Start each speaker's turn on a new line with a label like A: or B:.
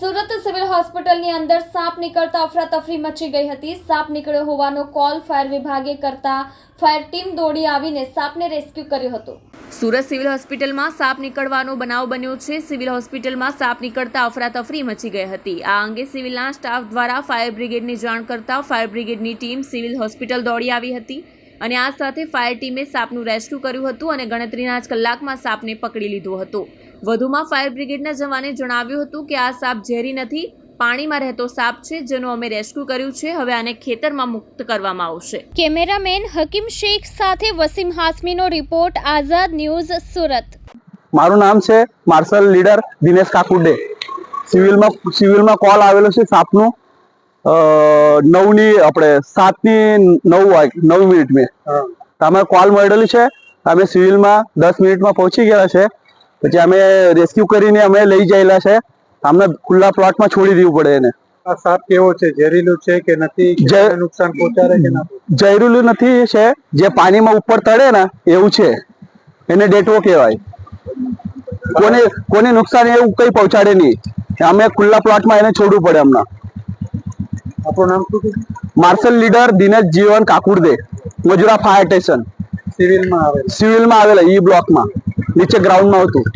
A: Surat civil હોસ્પિટલની અંદર સાપ નીકળતા અફરાતફરી મચી ગઈ હતી. સાપ નીકળ્યો હોવાનો કોલ ફાયર વિભાગે કરતા ફાયર ટીમ દોડી આવીને સાપને રેસ્ક્યુ કર્યો હતો.
B: સુરત સિવિલ હોસ્પિટલમાં સાપ નીકળવાનો બનાવ બન્યો છે. સિવિલ હોસ્પિટલમાં સાપ નીકળતા અફરાતફરી મચી ગઈ હતી. આ અંગે સિવિલના સ્ટાફ દ્વારા ફાયર બ્રિગેડની જાણ કરતા ફાયર બ્રિગેડની ટીમ સિવિલ હોસ્પિટલ દોડી આવી હતી. અને આ સાથે ફાયર ટીમે સાપનું રેસ્ક્યુ કર્યું હતું અને ગણતરીના જ કલાકમાં સાપને પકડી લીધો હતો. વધુમાં ફાયર બ્રિગેડના જવાને જણાવ્યું હતું કે આ સાપ ઝેરી નથી પાણીમાં રહેતો સાપ છે જેનો અમે રેસ્ક્યુ કર્યું છે હવે આને ખેતરમાં મુક્ત કરવામાં આવશે.
A: કેમેરામેન હકીમ શેખ સાથે વસીમ હાસમીનો રિપોર્ટ આઝાદ ન્યૂઝ સુરત.
C: મારું નામ છે માર્શલ લીડર દિનેશ કાકુડે. સિવિલમાં સિવિલમાં કોલ આવેલો છે સાપનું. નવની આપણે સાતની નવ નવ મિનિટ મેં અમે કોલ મળેલી છે. અમે સિવિલમાં દસ મિનિટમાં પહોંચી ગયા છે. પછી અમે રેસ્ક્યુ કરીને અમે લઈ જયેલા છે. અમને ખુલ્લા પ્લોટમાં છોડી દેવું પડે એને.
D: આ સાપ કેવો છે? ઝેરીલું છે કે નથી? નુકસાન પહોંચાડે કે ના
C: નથી છે. જે પાણીમાં ઉપર તળે ને એવું છે. એને ડેટવો કહેવાય. કોને કોને નુકસાન એવું કઈ પહોંચાડે નહીં. અમે ખુલ્લા પ્લોટમાં એને છોડવું પડે હમણાં.
D: આપણું નામ શું
C: માર્શલ લીડર દિનેશ જીવન કાકુડદે મજુરા ફાયર સ્ટેશન.
D: સિવિલમાં આવેલ.
C: સિવિલમાં આવેલા ઈ બ્લોકમાં. નીચે ગ્રાઉન્ડમાં હતું.